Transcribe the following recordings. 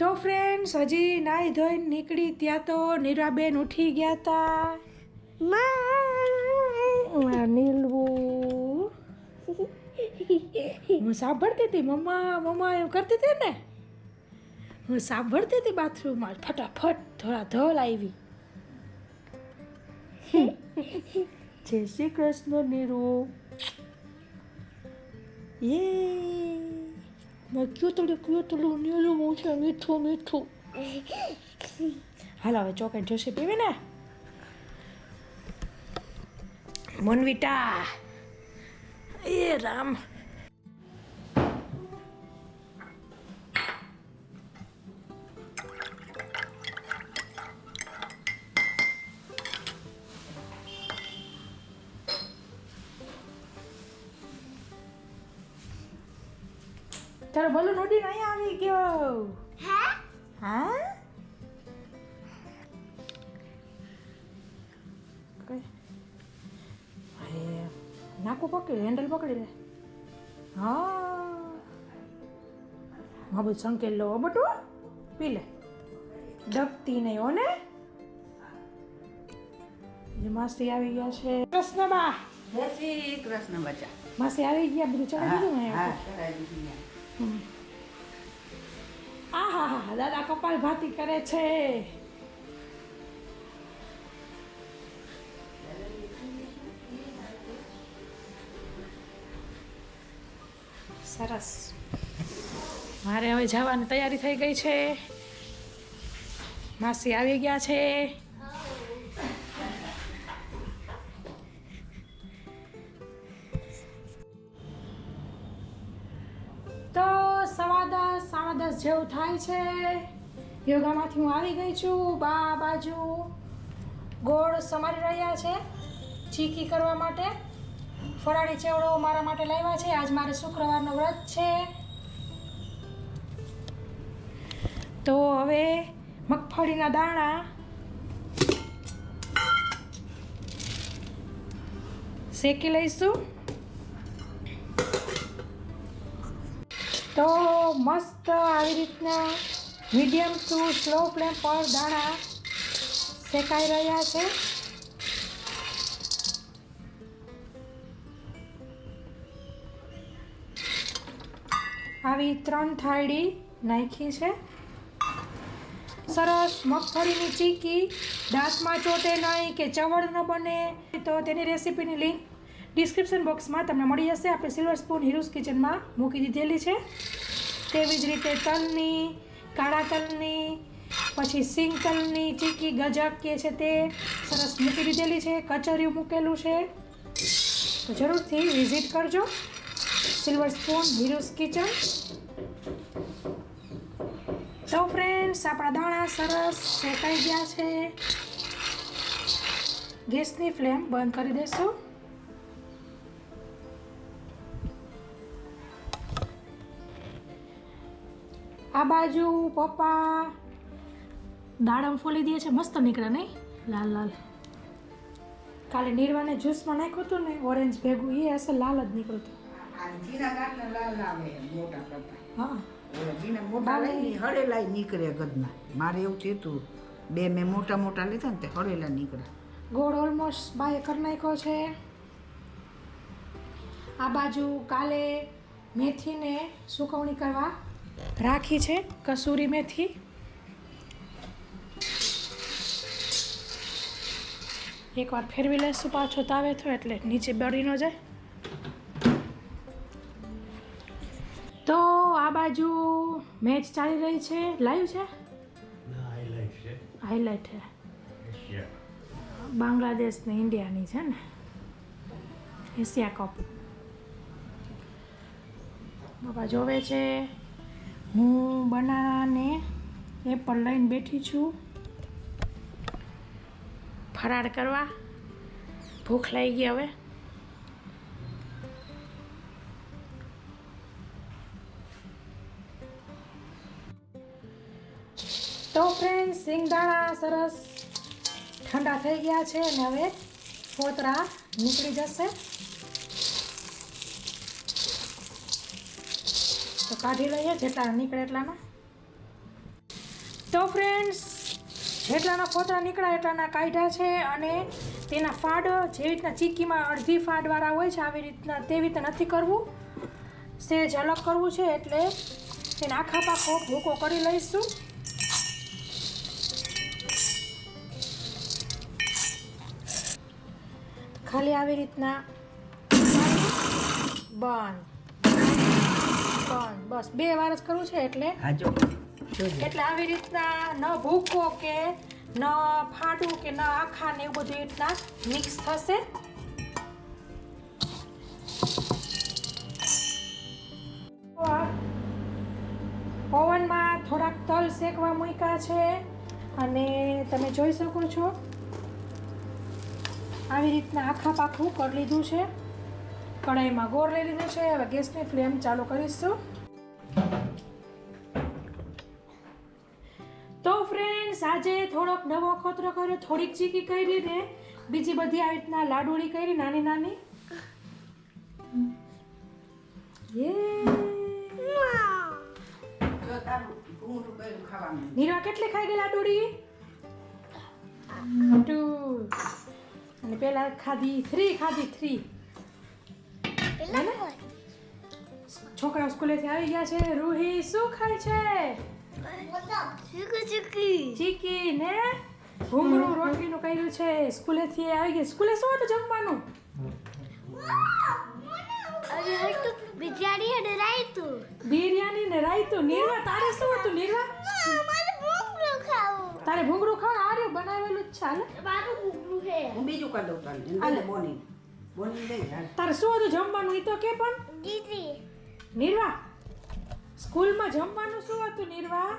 તો ફ્રેન્ડ્સ હજી નાઈ ધોઈને નીકળી ત્યાં તો નીરાબેન ઉઠી ગયા હતા નીલવું. હું સાંભળતી હતી? મમ્મા મમ્મા એમ કરતી હતી ને? હું સાંભળતી હતી બાથરૂમમાં. ફટાફટ થોડા ધોલ આવી. જય શ્રી કૃષ્ણ નીરુ યે. ક્યુતડું ક્યુતડું નીલું છે મીઠું મીઠું હાલ હવે ચોકલેટ જોશે પીવી ને મનવીટા એ રામ તારો બોલો નોડી નહીં આવી ગયો. હા? હા? એ નાકું પકડી હેન્ડલ પકડી લે. હા. હા બધું સંકેલ લો બટુ. પી લે. ડબતી નહીં ઓને માસી આવી ગયા છે. કૃષ્ણબા. જય શ્રી કૃષ્ણ બચા. માસી આવી ગયા બધું ચડાવી દીધું ને. આ હા હા દાદા કપાલ ભાતી કરે છે. સરસ. મારે હવે જવાની તૈયારી થઈ ગઈ છે. માસી આવી ગયા છે. જેવું થાય છે. યોગામાંથી હું આવી ગઈ છું. બા બાજુ ગોળ સમારી રહ્યા છે ચીકી કરવા માટે. ફરાળી ચેવડો મારા માટે લાવ્યા છે. આજ મારે શુક્રવારનો વ્રત છે. તો હવે મગફળીના દાણા શેકી લઈશું. તો મસ્ત આવી રીતના મીડિયમ ટુ સ્લો ફ્લેમ પર દાણા શેકાઈ રહ્યા છે. આવી ત્રણ થાળી નાખી છે. સરસ મગફળીની ચીકી, દાંતમાં ચોટે નહીં કે ચવડ ન બને, તો તેની રેસીપીની લિંક ડિસ્ક્રિપ્શન બોક્સમાં તમને મળી જશે. આપણે સિલ્વર સ્પૂન હિરુસ કિચનમાં મૂકી દીધેલી છે. તેવી જ રીતે તલની, કાળા તલની, પછી સિંગ તલની, ચીકી ગજક કે છે તે સરસ મૂકી દીધેલી છે. કચરિયું મૂકેલું છે. તો જરૂરથી વિઝિટ કરજો. સિલ્વર સ્પૂન હીરોઝ કિચન તો ફ્રેન્ડ્સ આપણા દાણા સરસ શેકાઈ ગયા છે. ગેસની ફ્લેમ બંધ કરી દઈશું આ બાજુ પપ્પા દાડમ ફોલી દે છે મસ્ત નીકળે નહીં? લાલ લાલ. કાલે નીરવાને જ્યુસમાં નાખ્યું હતું ને ઓરેન્જ ભેગું એ હશે લાલ જ નીકળ્યું હતું. આ જીના ગાંઠના લાલ આવે મોટા કરતા. હા. ઓલા જીના મોટા લઈને હળેલાય નીકળે ગદના મારે એવું થયું બે મેં મોટા મોટા લીધા ને તે હળેલા નીકળે. ગોળ ઓલમોસ્ટ બાય કરી નાખ્યો છે. આ બાજુ કાલે મેથીને સુકવણી કરવા રાખી છે કસૂરી મેથી. એકવાર ફેરવી લેશું પાછો તાવે થયો એટલે નીચે બળી ન જાય. તો આ બાજુ મેચ ચાલી રહી છે. લાઈવ છે? હાઈલાઇટ છે. બાંગ્લાદેશ ને ઇન્ડિયાની છે ને? એશિયા કપ બાબા જોવે છે હું બનાને એપલ લઈને બેઠી છું. ફરાળ કરવા. ભૂખ લાગી ગઈ હવે. તો ફ્રેન્ડ સિંગદાણા સરસ ઠંડા થઈ ગયા છે અને હવે ફોતરા નીકળી જશે. કાઢી લઈએ જેટલા નીકળે એટલાના. તો ફ્રેન્ડ્સ જેટલાના ફોતરા નીકળ્યા એટલાના કાઢ્યા છે અને તેના ફાડ જેવી રીતના ચીક્કીમાં અડધી ફાડવાળા હોય છે, આવી રીતના તેવી રીતે નથી કરવું. સેજ અલગ કરવું છે એટલે તેને આખા પાખો ભૂકો કરી લઈશું. ખાલી આવી રીતના બંધ. બંધ બસ બે વાર જ કરવું છે એટલે હા જો. એટલે આવી રીતના ન ભૂકો કે ન ફાટું કે ન આખા ને એવું બધું રીતના મિક્સ થશે. ઓવનમાં થોડાક તલ શેકવા મૂક્યા છે અને તમે જોઈ શકો છો. આવી રીતના આખા પાખું કરી લીધું છે. કઢાઈમાં ગોળ લઈ લીધો છે. હવે ગેસની ફ્લેમ ચાલુ કરીશું. તો ફ્રેન્ડ્સ આજે થોડોક નવો ખતરો કર્યો. થોડીક ચીકી કરી ને બીજી બધી આવી રીતના લાડુળી કરી, નાની નાની. નીરવા કેટલી ખાઈ ગઈ લાડુળી ટુ અને પેલા ખાધી થ્રી ખાધી થ્રી છોકરા સ્કૂલેથી આવી ગયા છે. રૂહી શું ખાય છે? ચીકી ને ઘૂંગળું રોટલીનું કર્યું છે. સ્કૂલેથી આવી ગયા સ્કૂલે શું હતું જમવાનું? બિરયાની અને રાયતું બિરયાની ને રાયતું. નીરવા તારે શું હતું નીરવા? તારે ભૂંગળું ખાવ આર્યું બનાવેલું જ છે. હાલે. મારું ભૂંગળું છે હું બીજું કરી દઉં તને. બોની. બોની તારે શું હતું જમવાનું? એ તો કે પણ. નીરવા સ્કૂલમાં જમવાનું શું હતું નિર્વા?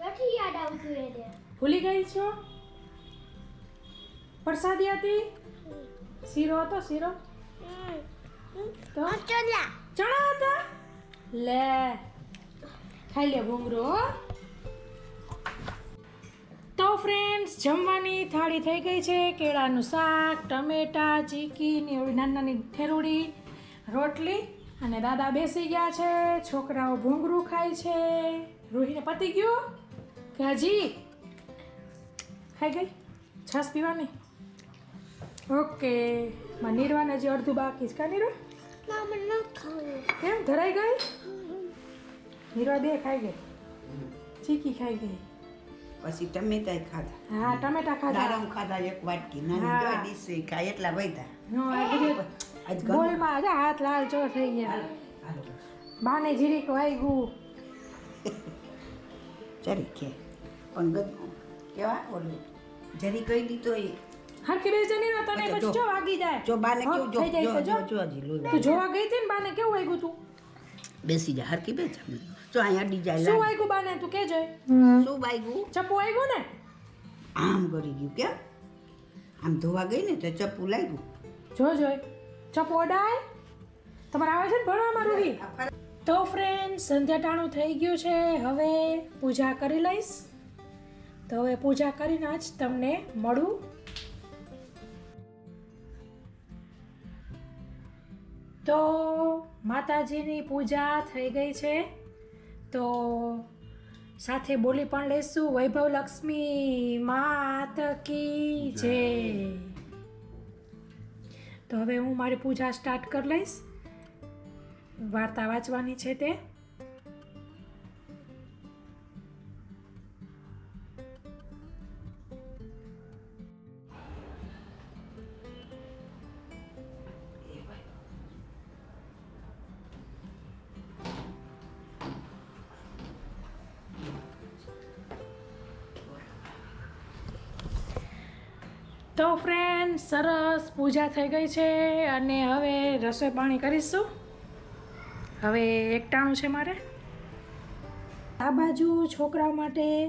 નથી યાદ આવતું એને ભૂલી ગઈ છો? પ્રસાદી હતી? શીરો હતો શીરો? તો? ચોલા ચણા હતા? લે ખાઈ લે ભૂંગરો તો ફ્રેન્ડ્સ જમવાની થાળી થઈ ગઈ છે કેળાનું શાક ટમેટા ચીકી ને નાની નાની ઠેરુડી રોટલી અને દાદા બેસી ગયા છે. છોકરાઓ ભૂંગરું ખાય છે. રોહીને પતી ગયું? કે હજી ખાઈ ગઈ? છાસ પીવાની? ઓકે. માં નિર્વાણ હજી અડધું બાકી છે. કા નિર્વા? ન કેમ? ધરાઈ ગઈ? નીરવા બે ખાઈ ગઈ. ચીકી ખાઈ ગઈ. પછી ટમેટા ખાધા. હા ટમેટા ખાધા. દાડમ ખાધા એક વાટકી. નાની હા. ડીશ ખાય એટલા વૈધા. નો, આ બધું આજ ઘણું. બોલમાં જ હાથ લાલ ચો થઈ ગયા. બાને જીરીક વાગ્યું જરી કે પણ કેવા? ઓલું જરી કહી દીધો એ. હરખી બેસી નીરવા તને પછી જો. વાગી જાય. જો બાને કેવું? જો જો જો. જો તું જોવા ગઈ હતી ને બાને કેવું વાગ્યું તું? બેસી જા હરખી બે જા જો અહીંયા અડી જાય શું. વાગ્યું બાને તું કે જોય શું વાગ્યું ચપ્પુ વાગ્યું ને? આમ કરી ગયું કે આમ ધોવા ગઈ ને તો ચપ્પુ લાગ્યું. જો જોઈ ચપ્પુ અડાય? તમારે આવે છે ને ભણવામાં રૂહી તો ફ્રેન્ડ સંધ્યાટાણું થઈ ગયું છે. હવે પૂજા કરી લઈશ. તો હવે પૂજા કરીને જ તમને મળું. તો માતાજીની પૂજા થઈ ગઈ છે. તો સાથે બોલી પણ લઈશું. વૈભવ લક્ષ્મી, માત કી જય. તો હવે હું મારી પૂજા સ્ટાર્ટ કરી લઈશ. વાર્તા વાંચવાની છે તે. તો ફ્રેન્ડ સરસ પૂજા થઈ ગઈ છે અને હવે રસોઈ પાણી કરીશું. હવે એકટાણું છે મારે. આ બાજુ છોકરાઓ માટે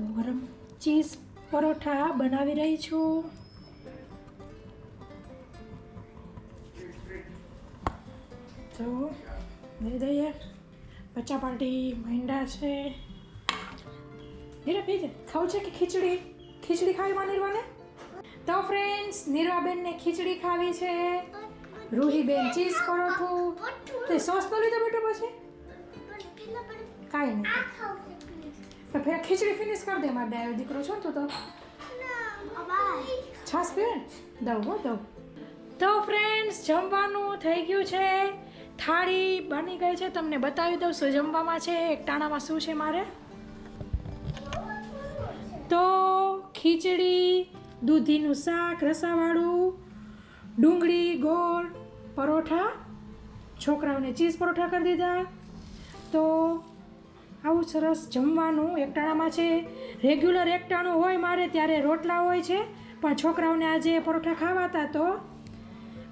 ગરમ ચીઝ પરોઠા બનાવી રહી છું. તો દઈ દઈએ. બચ્ચા પાર્ટી માંડા છે. નીરવ પી ખાવું છે કે ખીચડી? ખીચડી ખાવી માં નીરવાને તો ફ્રેન્ડ્સ નીરવાબેનને ખીચડી ખાવી છે. રૂહીબેન ચીઝ પરોઠું. તે સોસ તો લીધો બેટો પછી? કાંઈ નહીં. તો ફેર ખીચડી ફિનિશ કરી દે, મારે ડાયો દીકરો છો તું તો. છાસ પીવે ને? દઉં હો, દઉં. તો ફ્રેન્ડ્સ જમવાનું થઈ ગયું છે. થાળી બની ગઈ છે, તમને બતાવી દઉં શું જમવામાં છે, એક ટાણામાં શું છે મારે? તો ખીચડી દૂધીનું શાક, રસાવાળું, ડુંગળી, ગોળ, પરોઠા. છોકરાઓને ચીઝ પરોઠા કરી દીધા. તો આવું સરસ જમવાનું એકટાણામાં છે. રેગ્યુલર એકટાણું હોય મારે ત્યારે રોટલા હોય છે, પણ છોકરાઓને આજે પરોઠા ખાવા હતા તો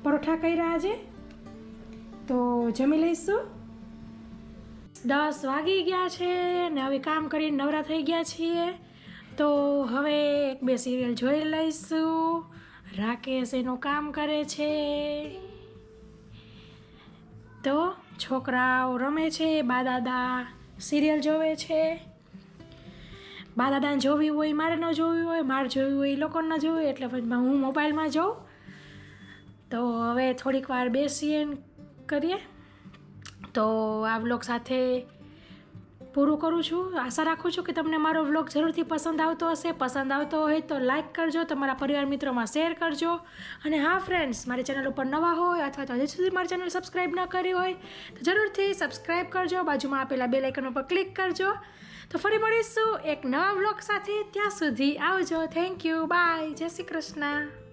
પરોઠા કર્યા આજે. તો જમી લઈશું. દસ વાગી ગયા છે ને હવે કામ કરીને નવરા થઈ ગયા છીએ. તો હવે એક બે સિરિયલ જોઈ લઈશું. રાકેશ એનું કામ કરે છે. તો છોકરાઓ રમે છે, બા દાદા સિરિયલ જોવે છે. બા દાદાને જોવી હોય, મારે ન જોવી હોય, મારે જોવી હોય એ લોકોને ન જોવી એટલે પછી હું મોબાઈલમાં જોઉં. તો હવે થોડીક વાર બેસીએ કરીએ. તો આ બ્લોગ સાથે પૂરું કરું છું. આશા રાખું છું કે તમને મારો વ્લોગ જરૂરથી પસંદ આવતો હશે. પસંદ આવતો હોય તો લાઇક કરજો, તમારા પરિવાર મિત્રોમાં શેર કરજો. અને હા ફ્રેન્ડ્સ મારી ચેનલ ઉપર નવા હોય અથવા તો હજી સુધી મારી ચેનલ સબસ્ક્રાઈબ ન કરી હોય, તો જરૂરથી સબસ્ક્રાઈબ કરજો. બાજુમાં આપેલા બે લાઇકન ઉપર ક્લિક કરજો. તો ફરી મળીશું એક નવા વ્લોગ સાથે. ત્યાં સુધી આવજો. થેન્ક યુ બાય જય શ્રી કૃષ્ણ.